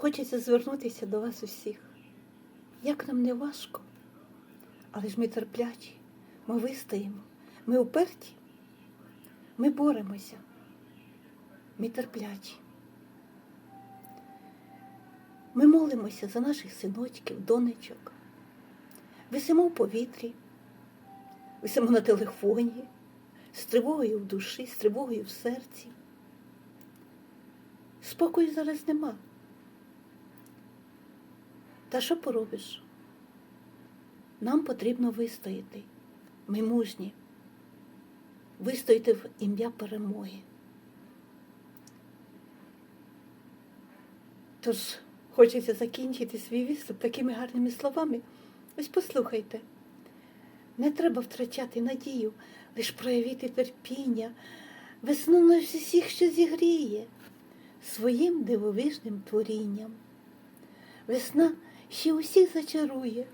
Хочеться звернутися до вас усіх. Як нам не важко, але ж ми терплячі, ми вистоїмо, ми уперті, ми боремося, ми терплячі. Ми молимося за наших синочків, донечок, висимо в повітрі, висимо на телефоні, з тривогою в душі, з тривогою в серці. Спокою зараз нема. Та що поробиш? Нам потрібно вистояти. Ми мужні. Вистояти в ім'я перемоги. Тож хочеться закінчити свій виступ такими гарними словами. Ось послухайте. Не треба втрачати надію, лиш проявити терпіння, весну на всіх, що зігріє, своїм дивовижним творінням. Весна ще усіх зачарує,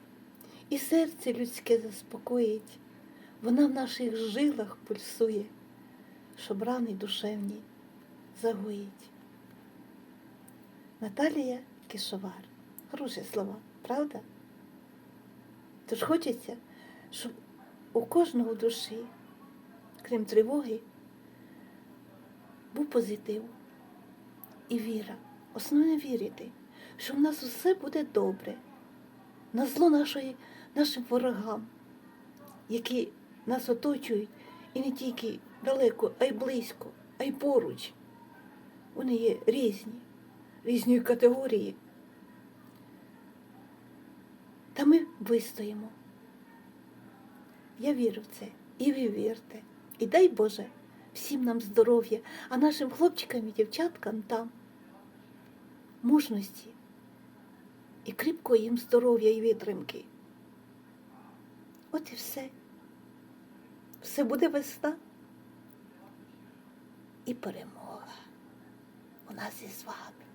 і серце людське заспокоїть, вона в наших жилах пульсує, щоб рани душевні загоїть. Наталія Кишовар. Хороші слова, правда? Тож хочеться, щоб у кожного душі, крім тривоги, був позитив і віра. Основне вірити, що в нас усе буде добре, на зло нашої, нашим ворогам, які нас оточують і не тільки далеко, а й близько, а й поруч. Вони є різні, різної категорії. Та ми вистоїмо. Я вірю в це, і ви вірте. І дай Боже всім нам здоров'я, а нашим хлопчикам і дівчаткам там мужності і кріпко їм здоров'я і витримки. От і все. Все буде весна і перемога у нас із вами.